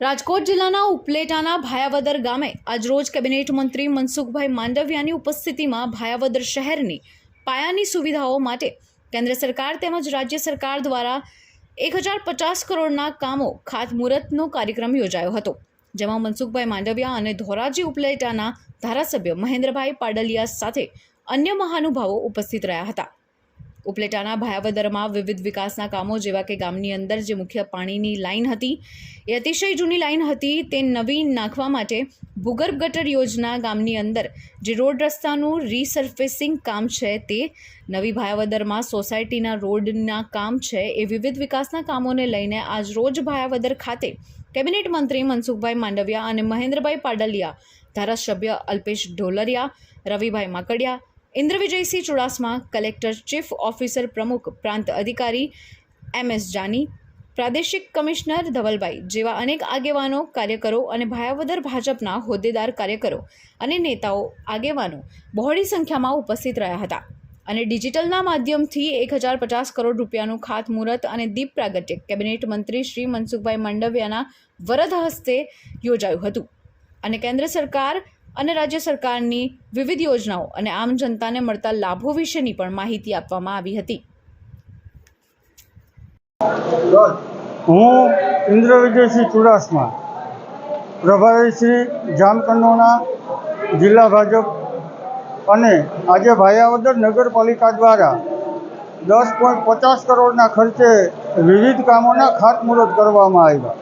રાજકોટ જિલ્લાના ઉપલેટાના ભાયાવદર ગામે આજરોજ કેબિનેટ મંત્રી મનસુખભાઈ માંડવિયાની ઉપસ્થિતિમાં ભાયાવદર શહેરની પાયાની સુવિધાઓ માટે કેન્દ્ર સરકાર તેમજ રાજ્ય સરકાર દ્વારા એક હજાર પચાસ કરોડના કામો ખાતમુહૂર્તનો કાર્યક્રમ યોજાયો હતો, જેમાં મનસુખભાઈ માંડવિયા અને ધોરાજી ઉપલેટાના ધારાસભ્ય મહેન્દ્રભાઈ પાડલિયા સાથે અન્ય મહાનુભાવો ઉપસ્થિત રહ્યા હતા. ઉપલેટાના ભાયાવદરમાં વિવિધ વિકાસના કામો જેવા કે ગામની અંદર જે મુખ્ય પાણીની લાઇન હતી, એ અતિશય જૂની લાઇન હતી, તે નવી નાખવા માટે ભૂગર્ભ ગટર યોજના ગામની અંદર જે રોડ રસ્તાનું રીસર્ફેસિંગ કામ છે તે નવી ભાયાવદરમાં સોસાયટીના રોડના કામ છે, એ વિવિધ વિકાસના કામોને લઈને આજ રોજ ભાયાવદર ખાતે કેબિનેટ મંત્રી મનસુખભાઈ માંડવિયા અને મહેન્દ્રભાઈ પાડલિયા, ધારાસભ્ય Alpesh Dholariya, Ravibhai Makadiya Indravijaysinh Chudasama, collector, chief officer પ્રમુખ, પ્રાંત અધિકારી, એમ એસ જાની, પ્રાદેશિક કમિશનર ધવલભાઈ જેવા અનેક આગેવાનો, કાર્યકરો અને ભાયાવદર ભાજપના હોદ્દેદાર કાર્યકરો અને નેતાઓ આગેવાનો બહોળી સંખ્યામાં ઉપસ્થિત રહ્યા હતા અને ડિજિટલના માધ્યમથી એક હજાર પચાસ કરોડ રૂપિયાનું ખાતમુહૂર્ત અને દીપ પ્રાગટ્ય કેબિનેટ મંત્રી શ્રી મનસુખભાઈ મંડવિયાના વરદ હસ્તે યોજાયું હતું અને કેન્દ્ર સરકાર અને રાજ્ય સરકારની વિવિધ યોજનાઓ અને આમ જનતાને મળતા લાભો વિશેની પણ માહિતી આપવામાં આવી હતી. હું ઇન્દ્ર વિજયસિંહ ચુડાસમા, પ્રભારી શ્રી જામકંડોના જિલ્લા ભાજપ અને આજે ભાયાવદર નગરપાલિકા દ્વારા દસ પોઈન્ટ પચાસ કરોડના ખર્ચે વિવિધ કામોના ખાતમુહૂર્ત કરવામાં આવ્યા.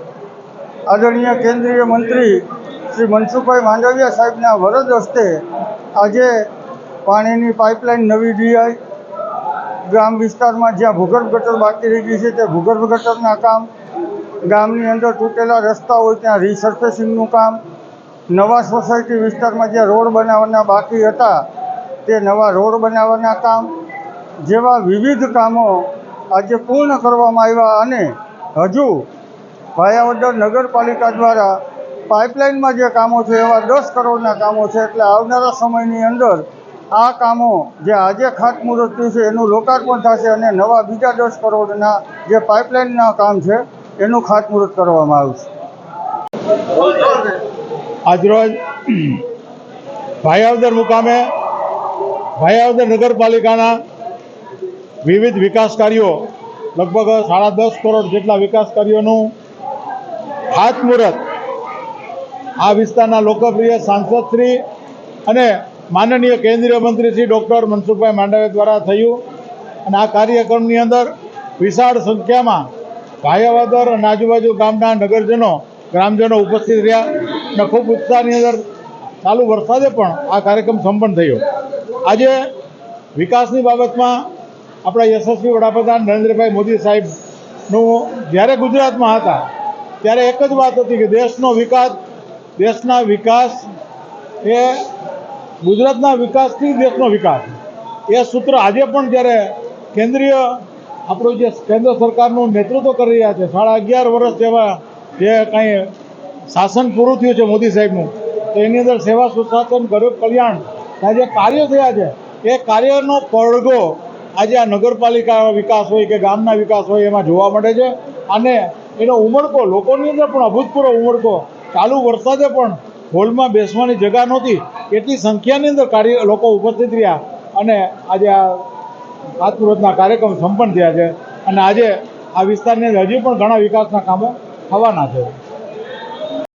આદરણીય કેન્દ્રીય મંત્રી શ્રી મનસુખભાઈ માંડવિયા સાહેબના વરદ હસ્તે આજે પાણીની પાઇપલાઇન નવી ડીઆઈ ગ્રામ વિસ્તારમાં જ્યાં ભૂગર્ભ ગટર બાકી રહી ગઈ છે તે ભૂગર્ભ ગટરના કામ, ગામની અંદર તૂટેલા રસ્તા હોય ત્યાં રીસર્ફેસિંગનું કામ, નવા સોસાયટી વિસ્તારમાં જ્યાં રોડ બનાવવાના બાકી હતા તે નવા રોડ બનાવવાના કામ, જેવા વિવિધ કામો આજે પૂર્ણ કરવામાં આવ્યા અને હજુ ભાયાવદર નગરપાલિકા દ્વારા પાઇપલાઇનમાં જે કામો છે, એવા દસ કરોડના કામો છે, એટલે આવનારા સમયની અંદર આ કામો જે આજે ખાતમુહૂર્ત થયું છે, એનું લોકાર્પણ થશે અને નવા બીજા દસ કરોડના જે પાઇપલાઇનના કામ છે, એનું ખાતમુહૂર્ત કરવામાં આવશે. આજરોજ ભાયાવદર મુકામે, ભાયાવદર નગરપાલિકાના વિવિધ વિકાસ કાર્યો, લગભગ સાડા દસ કરોડ જેટલા વિકાસ કાર્યોનું ખાતમુહૂર્ત આ વિસ્તારના લોકપ્રિય સાંસદશ્રી અને માનનીય કેન્દ્રીય મંત્રી શ્રી ડૉક્ટર મનસુખભાઈ માંડવિયા દ્વારા થયું. અને આ કાર્યક્રમની અંદર વિશાળ સંખ્યામાં ભાયાવદર અને આજુબાજુ ગામના નગરજનો, ગ્રામજનો ઉપસ્થિત રહ્યા અને ખૂબ ઉત્સાહની અંદર ચાલુ વરસાદે પણ આ કાર્યક્રમ સંપન્ન થયો. આજે વિકાસની બાબતમાં આપણા યશસ્વી વડાપ્રધાન નરેન્દ્રભાઈ મોદી સાહેબનું જ્યારે ગુજરાતમાં હતા, ત્યારે એક જ વાત હતી કે દેશનો વિકાસ દેશના વિકાસ એ ગુજરાતના વિકાસથી દેશનો વિકાસ. એ સૂત્ર આજે પણ જ્યારે કેન્દ્રીય આપણું જે કેન્દ્ર સરકારનું નેતૃત્વ કરી રહ્યા છે, સાડા અગિયાર વર્ષ જેવા જે કાંઈ શાસન પૂરું થયું છે મોદી સાહેબનું, તો એની અંદર સેવા સુશાસન, ગરીબ કલ્યાણના જે કાર્યો થયા છે. એ કાર્યનો પડઘો આજે આ નગરપાલિકા વિકાસ હોય કે ગામના વિકાસ હોય એમાં જોવા મળે છે. અને એનો ઉમળકો, લોકોની અંદર પણ અભૂતપૂર્વ ઉમળકો ચાલુ વરસાદે પણ હોલમાં બેસવાની જગા નહોતી. એટલી સંખ્યાની અંદર કાર્ય લોકો ઉપસ્થિત રહ્યા. અને આજે આ ખાતમુહૂર્તના કાર્યક્રમ સંપન્ન થયા છે. અને આજે આ વિસ્તારની હજી પણ ઘણા વિકાસના કામો થવાના છે.